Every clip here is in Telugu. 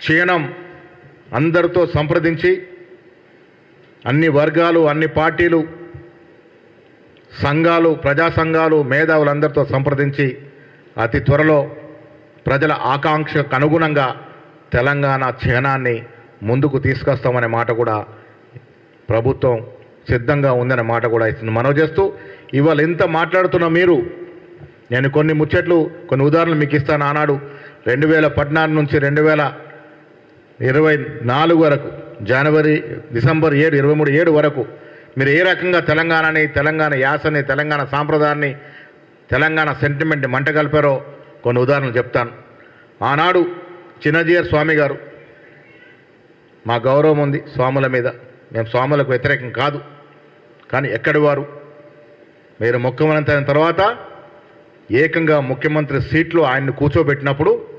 క్షీణం అందరితో సంప్రదించి అన్ని వర్గాలు అన్ని పార్టీలు సంఘాలు ప్రజా సంఘాలు మేధావులందరితో సంప్రదించి అతి త్వరలో ప్రజల ఆకాంక్షకు అనుగుణంగా తెలంగాణ క్షీణాన్ని ముందుకు తీసుకొస్తామనే మాట కూడా ప్రభుత్వం సిద్ధంగా ఉందనే మాట కూడా ఇస్తుంది. మనవి చేస్తూ ఇవాళ ఇంత మాట్లాడుతున్న మీరు? నేను కొన్ని ముచ్చట్లు కొన్ని ఉదాహరణలు మీకు ఇస్తాను. ఆనాడు రెండు వేల పద్నాలుగు నుంచి రెండు వేల ఇరవై నాలుగు వరకు జనవరి డిసెంబర్ ఏడు ఇరవై మూడు ఏడు వరకు మీరు ఏ రకంగా తెలంగాణని తెలంగాణ యాసని తెలంగాణ సాంప్రదాయాన్ని తెలంగాణ సెంటిమెంట్ మంట కలిపారో కొన్ని ఉదాహరణలు చెప్తాను. ఆనాడు చిన్నజీయర్ స్వామి గారు మా గౌరవం ఉంది స్వాముల మీద. మేము స్వాములకు వ్యతిరేకం కాదు. కానీ ఎక్కడి వారు? మీరు ముఖ్యమంత్రి అయిన తర్వాత ఏకంగా ముఖ్యమంత్రి సీట్లో ఆయన్ని కూర్చోబెట్టినప్పుడు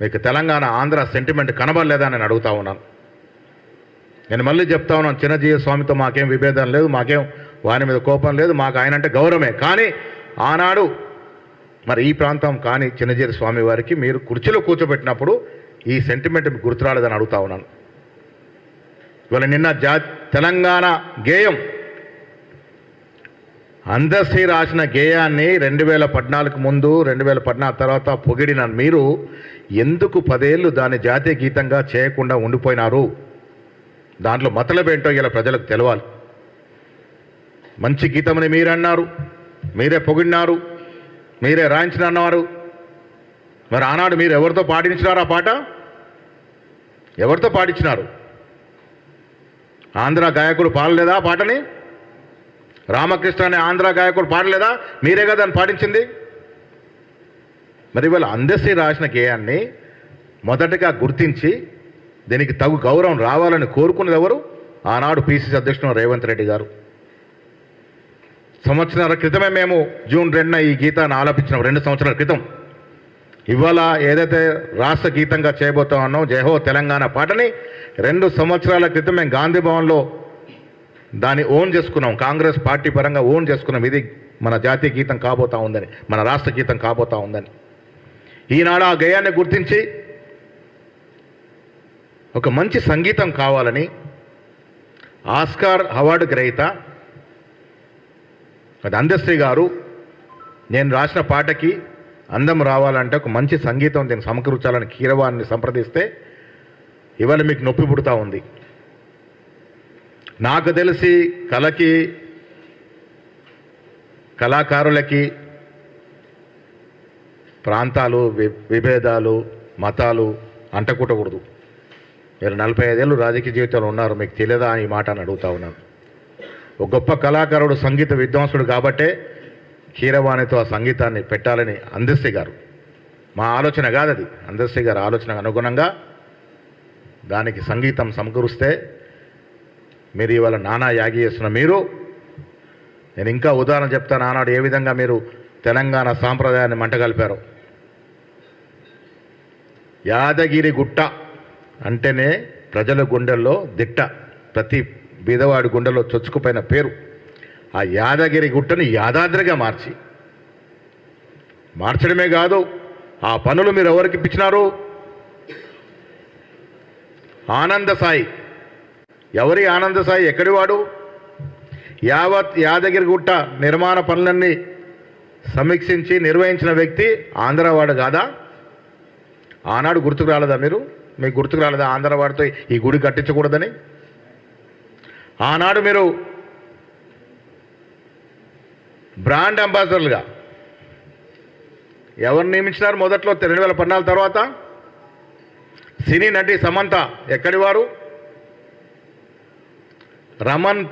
మీకు తెలంగాణ ఆంధ్ర సెంటిమెంట్ కనబడలేదా నేను అడుగుతా ఉన్నాను. నేను మళ్ళీ చెప్తా ఉన్నాను చిన్నజీవ స్వామితో మాకేం విభేదం లేదు మాకేం వారి మీద కోపం లేదు మాకు ఆయన అంటే గౌరవమే. కానీ ఆనాడు మరి ఈ ప్రాంతం కానీ చిన్నజీరి స్వామి వారికి మీరు కుర్చీలో కూర్చోబెట్టినప్పుడు ఈ సెంటిమెంట్ మీకు గుర్తురాలేదని అడుగుతా ఉన్నాను. ఇవాళ నిన్న జా తెలంగాణ గేయం అందశ్రీ రాసిన గేయాన్ని రెండు వేల పద్నాలుగు ముందు రెండు వేల పద్నాలుగు తర్వాత పొగిడిన మీరు ఎందుకు పదేళ్ళు దాన్ని జాతీయ గీతంగా చేయకుండా ఉండిపోయినారు? దాంట్లో మతలబేంటో ఇలా ప్రజలకు తెలవాలి. మంచి గీతమని మీరు అన్నారు మీరే పొగిడినారు మీరే రాయించిన అన్నారు మరి ఆనాడు మీరు ఎవరితో పాటించినారు ఆ పాట? ఎవరితో పాటించినారు ఆంధ్ర గాయకుడు పాడలేదా ఆ పాటని? రామకృష్ణ అనే ఆంధ్ర గాయకుడు పాడలేదా? మీరే కదా దాన్ని పాటించింది మరి ఇవాళ అందశ్రీ రాసిన గేయాన్ని మొదటగా గుర్తించి దీనికి తగు గౌరవం రావాలని కోరుకున్నది ఎవరు? ఆనాడు పిసిసి అధ్యక్షుడు రేవంత్ రెడ్డి గారు. సంవత్సరాల క్రితమే మేము జూన్ రెండున ఈ గీతాన్ని ఆలపించినాం రెండు సంవత్సరాల క్రితం. ఇవాళ ఏదైతే రాష్ట్ర గీతంగా చేయబోతా ఉన్నాం జయహో తెలంగాణ పాటని రెండు సంవత్సరాల క్రితం మేము గాంధీ భవన్లో దాన్ని ఓన్ చేసుకున్నాం. కాంగ్రెస్ పార్టీ పరంగా ఓన్ చేసుకున్నాం. ఇది మన జాతీయ గీతం కాబోతా ఉందని మన రాష్ట్ర గీతం కాబోతా ఉందని. ఈనాడు ఆ గేయాన్ని గుర్తించి ఒక మంచి సంగీతం కావాలని ఆస్కార్ అవార్డు గ్రహీత అది అందశ్రీ గారు నేను రాసిన పాటకి అందం రావాలంటే ఒక మంచి సంగీతం దీన్ని సమకూర్చాలని కీరవాన్ని సంప్రదిస్తే ఇవాళ మీకు నొప్పి పుడతా ఉంది. నాకు తెలిసి కళకి కళాకారులకి ప్రాంతాలు విభేదాలు మతాలు అంటకూటకూడదు. మీరు నలభై ఐదేళ్ళు రాజకీయ జీవితంలో ఉన్నారు మీకు తెలియదా అని ఈ మాట అని అడుగుతా ఉన్నాను. ఒక గొప్ప కళాకారుడు సంగీత విద్వాంసుడు కాబట్టే కీరవాణితో ఆ సంగీతాన్ని పెట్టాలని అందశ్రీ గారు. మా ఆలోచన కాదది. అది అందశ్రీ గారి ఆలోచనకు అనుగుణంగా దానికి సంగీతం సమకూరుస్తే మీరు ఇవాళ నానా యాగి చేస్తున్న మీరు. నేను ఇంకా ఉదాహరణ చెప్తాను ఆనాడు ఏ విధంగా మీరు తెలంగాణ సాంప్రదాయాన్ని మంటగలిపారు. యాదగిరి గుట్ట అంటేనే ప్రజల గుండెల్లో దిట్ట ప్రతి బీదవాడి గుండెల్లో చొచ్చుకుపోయిన పేరు. ఆ యాదగిరి గుట్టని యాదాద్రిగా మార్చి. మార్చడమే కాదు ఆ పనులు మీరు ఎవరికి ఇప్పించినారు? ఆనంద సాయి ఎవరి ఆనంద సాయి ఎక్కడివాడు? యావత్ యాదగిరి గుట్ట నిర్మాణ పనులన్నీ సమీక్షించి నిర్వహించిన వ్యక్తి ఆంధ్రవాడు కాదా? ఆనాడు గుర్తుకు రాలేదా మీరు? మీకు గుర్తుకు రాలేదా ఆంధ్రవాడితో ఈ గుడి కట్టించకూడదని? ఆనాడు మీరు బ్రాండ్ అంబాసిడర్లుగా ఎవరు నియమించినారు? మొదట్లో రెండు వేల పద్నాలుగు తర్వాత? సినీ నటి సమంత ఎక్కడి వారు రమన్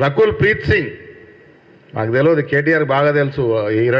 రకుల్ ప్రీత్ సింగ్. నాకు తెలియదు కేటీఆర్ బాగా తెలుసు హీరో